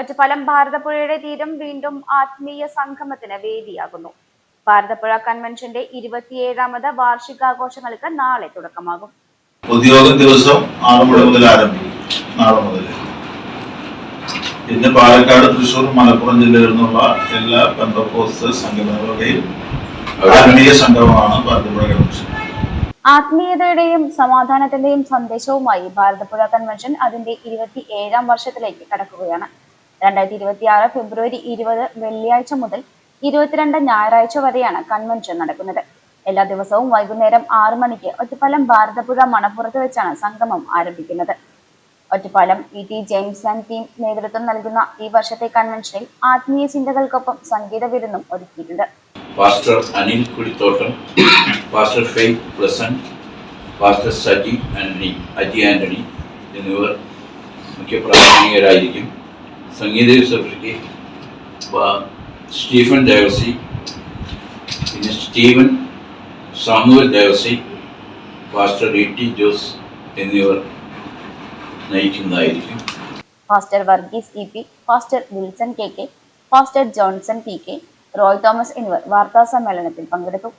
ഒറ്റപ്പാലം ഭാരതപ്പുഴയുടെ തീരം വീണ്ടും ആത്മീയ സംഗമത്തിന് വേദിയാകുന്നു. ഭാരതപ്പുഴ കൺവെൻഷന്റെ ഇരുപത്തിയേഴാമത് വാർഷികാഘോഷങ്ങൾക്ക് നാളെ തുടക്കമാകും. ഉദ്യോഗ ദിവസം ആറ് മണി മുതൽ ആരംഭിക്കും. നാളെ മുതൽ. പിന്നെ പാലക്കാട് തൃശൂർ മലപ്പുറം ജില്ലകളിൽ നിന്നുള്ള എല്ലാ പെന്തക്കോസ്ത് സംഘടനകളുടെയും ആത്മീയ സംഗമമാണ് ഭാരതപ്പുഴ കൺവെൻഷൻ. ആത്മീയതയുടെയും സമാധാനത്തിന്റെയും സന്ദേശവുമായി ഭാരതപ്പുഴ കൺവെൻഷൻ അതിന്റെ ഇരുപത്തി ഏഴാം വർഷത്തിലേക്ക് കടക്കുകയാണ്. രണ്ടായിരത്തി ഇരുപത്തി ആറ് ഫെബ്രുവരി ഇരുപത് വെള്ളിയാഴ്ച മുതൽ ഇരുപത്തിരണ്ട് ഞായറാഴ്ച വരെയാണ് കൺവെൻഷൻ നടക്കുന്നത്. എല്ലാ ദിവസവും വൈകുന്നേരം ആറു മണിക്ക് ഒറ്റപ്പാലം ഭാരതപ്പുഴ മണപ്പുറത്ത് വെച്ചാണ് സംഗമം ആരംഭിക്കുന്നത്. Ottapalam E T James and team നേതൃത്വം നൽകുന്ന ഈ വർഷത്തെ കൺവെൻഷനിൽ ആത്മീയ ചിന്തകൾക്കൊപ്പം സംഗീത വിരുന്നും ഒരുക്കിയിട്ടുണ്ട്. Pastor Anil pastor faith present pastor Aji എന്നിവർ മുഖ്യ പ്രാസംഗികരായിരിക്കും. സംഗീത സെക്രട്ടറി സ്റ്റീഫൻ ദേവസി പിന്നെ Steven Samuel Devasy pastor E T Jose എന്നിവർ നയിക്കുന്നതായിരിക്കും. Pastor Varghese E P pastor Wilson K K pastor Johnson P K Roy Thomas എന്നിവർ വാർത്താ സമ്മേളനത്തിൽ പങ്കെടുത്തു